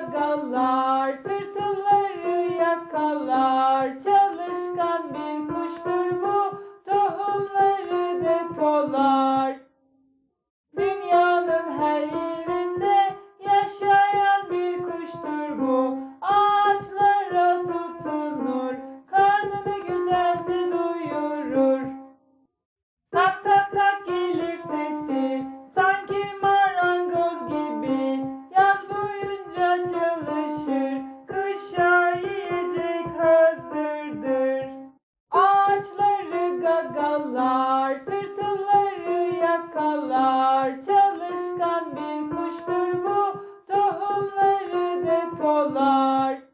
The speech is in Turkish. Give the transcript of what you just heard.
gagalar, tırtılları yakalar, çalışkan bir kuş. kadar çalışkan bir kuştur bu tohumları depolar.